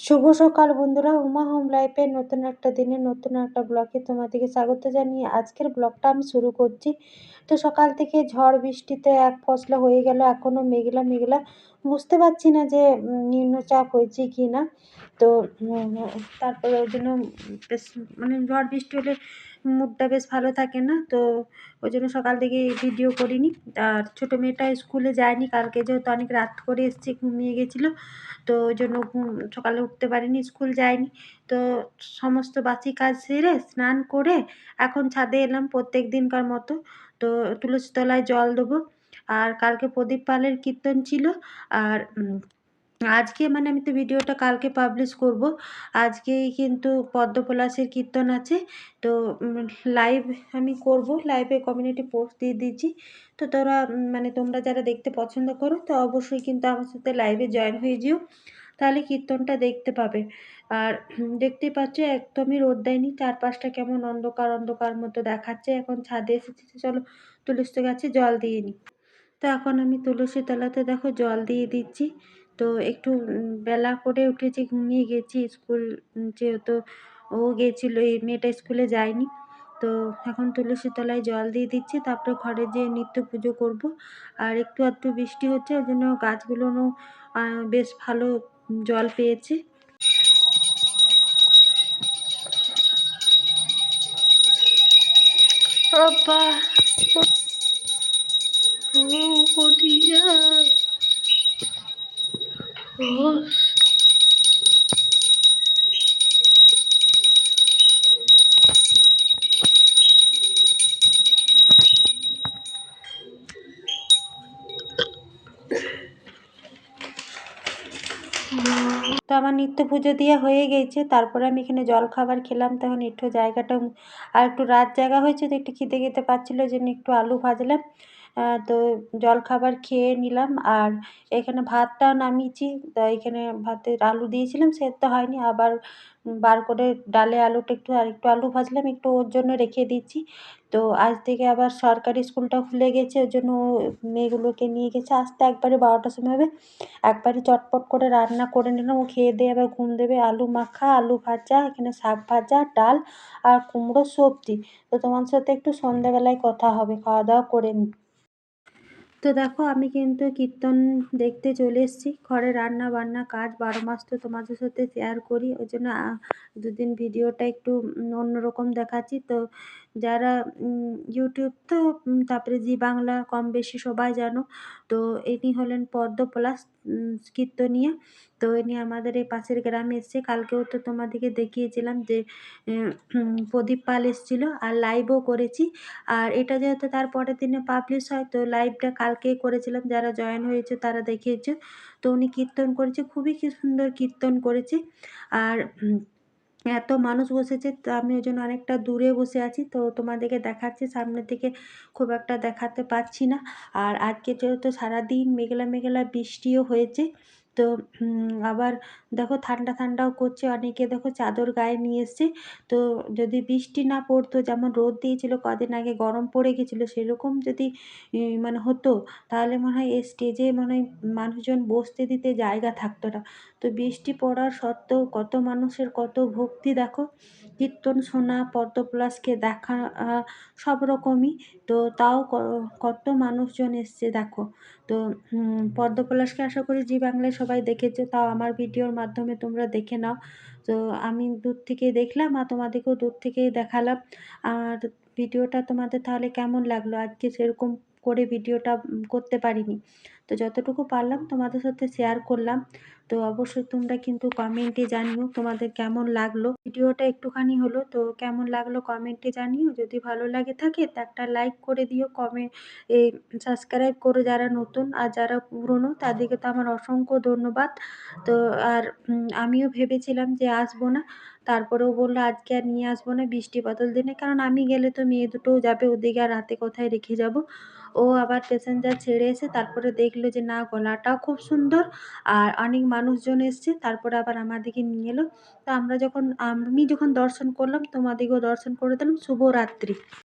শুভ সকাল বন্ধুরা, উমা হোম লাইফের নতুন একটা দিনে, নতুন একটা ব্লগে তোমাদেরকে স্বাগত জানিয়ে আজকের ব্লগটা আমি শুরু করছি। তো সকাল থেকে ঝড় বৃষ্টিতে এক ফসলা হয়ে গেল, এখনও মেঘলা মেঘলা। বুঝতে পারছি না যে নিম্নচাপ হয়েছে কি না তো তারপরে ওই জন্য বেশ মানে ঝড় বৃষ্টি হলে মুডটা বেশ ভালো থাকে না। তো ওই জন্য সকাল থেকে ভিডিও করিনি। আর ছোটো মেয়েটা স্কুলে যায়নি, কালকে যেহেতু অনেক রাত করে এসছে, ঘুমিয়ে গেছিল। তো ওই জন্য সকালে উঠতে পারিনি, স্কুল যায়নি। তো সমস্ত বাসি কাজ সেরে স্নান করে এখন ছাদে এলাম প্রত্যেক দিনকার মতো। তো তুলসী তলায় জল দেবো। আর কালকে প্রদীপ পালের কীর্তন ছিল। আর আজকে মানে আমি তো ভিডিওটা কালকে পাবলিশ করব। আজকেই কিন্তু পদ্মপলাশের কীর্তন আছে। তো লাইভ আমি করব। লাইভে কমিউনিটি পোস্ট দিয়ে দিচ্ছি। তো তোরা মানে তোমরা যারা দেখতে পছন্দ করো তো অবশ্যই কিন্তু আমার সাথে লাইভে জয়েন হয়ে যেও। তাহলে কীর্তনটা দেখতে পাবে। আর উম, দেখতেই পাচ্ছ একদমই রোদ দেয়নি। চারপাশটা কেমন অন্ধকার অন্ধকার মতো দেখাচ্ছে। এখন ছাদে এসেছি চলো তুলসী গাছে জল দিয়ে নিই তো এখন আমি তুলসী তলাতে দেখো জল দিয়ে দিচ্ছি। তো একটু বেলা করে উঠেছি, ঘুমিয়ে গেছি। স্কুল যেহেতু ও গেছিল, এই মেয়েটা স্কুলে যায়নি। তো এখন তুলসী তলায় জল দিয়ে দিচ্ছি, তারপরে ঘরে যেয়ে নিত্য পুজো করব। আর একটু আধটু বৃষ্টি হচ্ছে, ওই জন্য গাছগুলোও বেশ ভালো জল পেয়েছে। বাবা তো আমার নিত্য পুজো দেওয়া হয়ে গেছে, তারপরে আমি এখানে জল খাবার খেলাম, তখন একটু জায়গাটা, আর একটু রাত জায়গা হয়েছে, তো একটু খিদে খেতে পাচ্ছিলো জন্য একটু আলু ভাজলাম। তো জল খাবার খেয়ে নিলাম। আর এখানে ভাতটাও নামিয়েছি। তো এখানে ভাতে আলু দিয়েছিলাম, সেদ্ধ হয়নি। আবার বার করে ডালে আলুটা একটু, আর একটু আলু ভাজলাম, একটু ওর জন্য রেখে দিচ্ছি তো আজ থেকে আবার সরকারি স্কুলটা খুলে গেছে ওই জন্য মেয়েগুলোকে নিয়ে গেছে। আসতে একবারে বারোটার সময় হবে। একবারে চটপট করে রান্না করে নিলাম। ও খেয়ে দিয়ে আবার ঘুম দেবে। আলু মাখা, আলু ভাজা, এখানে শাক ভাজা, ডাল আর কুমড়ো সবজি। তো তোমার সাথে একটু সন্ধ্যাবেলায় কথা হবে। খাওয়া দাওয়া করে নিই। তো দেখো, আমি কিন্তু কীর্তন দেখতে চলে এসেছি। ঘরে রান্না বান্না কাজ বারো মাস তো তোমাদের সাথে শেয়ার করি। ওই জন্য দুদিন ভিডিওটা একটু অন্যরকম দেখাচ্ছি। তো যারা ইউটিউব তো তারপরে জি বাংলা কম বেশি সবাই জানো। তো ইনি হলেন পদ্ম প্লাস কীর্তনিয়া। তো ইনি আমাদের এই পাশের গ্রামে এসছে। কালকেও তো তোমাদেরকে দেখিয়েছিলাম যে প্রদীপ পাল এসেছিল আর লাইভও করেছি। আর এটা যেহেতু তার পরের দিনে পাবলিশ হয়, তো লাইভটা কালকেই করেছিলাম। যারা জয়েন হয়েছে তারা দেখিয়েছে। তো উনি কীর্তন করেছে। খুবই কি সুন্দর কীর্তন করেছে। আর এত মানুষ বসেছে, তো আমি ওই জন্য অনেকটা দূরে বসে আছি। তো তোমাদেরকে দেখাচ্ছি, সামনের দিকে খুব একটা দেখাতে পারছি না। আর আজকে যেহেতু সারাদিন মেঘলা মেঘলা বৃষ্টিও হয়েছে তো আবার দেখো ঠান্ডা ঠান্ডাও করছে অনেকে। দেখো চাদর গায়ে নিয়ে এসছে। তো যদি বৃষ্টি না পড়তো যেমন রোদ দিয়েছিল কদিন আগে গরম পড়ে গেছিল সেরকম যদি মানে হতো তাহলে মনে হয় এই স্টেজে মনে হয় মানুষজন বসতে দিতে জায়গা থাকতো না। তো বৃষ্টি পড়ার সত্ত্বেও কত মানুষের কত ভক্তি দেখো। কীর্তন শোনা পদ্মপলাশকে দেখা সব রকমই। তো তাও কত মানুষজন এসছে দেখো। তো উম, পদ্মপলাশকে আশা করি জি বাংলায় সবাই দেখেছে, তাও আমার ভিডিওর মাধ্যমে তোমরা দেখে নাও। তো আমি দূর থেকে দেখলাম আর তোমাদেরকেও দূর থেকেই দেখালাম। আর ভিডিওটা তোমাদের তাহলে কেমন লাগল? আজকে সেরকম করে ভিডিওটা করতে পারিনি। তো যতটুকু পারলাম তোমাদের সাথে শেয়ার করলাম। তো অবশ্যই তোমরা কিন্তু কমেন্টে জানিও তোমাদের কেমন লাগল। ভিডিওটা একটুখানি হলো তো কেমন লাগল কমেন্টে জানিও। যদি ভালো লাগে থাকে তা একটা লাইক করে দিও কমেন্ট সাবস্ক্রাইব করো যারা নতুন আর যারা পুরনো তাদেরকে তো আমার অসংখ্য ধন্যবাদ। তো আর আমিও ভেবেছিলাম যে আসব না, তারপরেও বলল আজকে আর নিয়ে আসব না বৃষ্টি বাদল দিনে, কারণ আমি গেলে তো মেয়ে দুটোও যাবে, ওদিকে আর রাতে কোথায় রেখে যাব? ও আবার প্যাসেঞ্জার ছেড়ে এসে তারপরে দেখল যে না গলাটাও খুব সুন্দর আর অনেক মানুষজন এসছে, তারপরে আবার আমাদেরকে নিয়ে এলো। তো আমরা যখন, আমি যখন দর্শন করলাম, তোমাদেরকেও দর্শন করে দিলাম। শুভরাত্রি।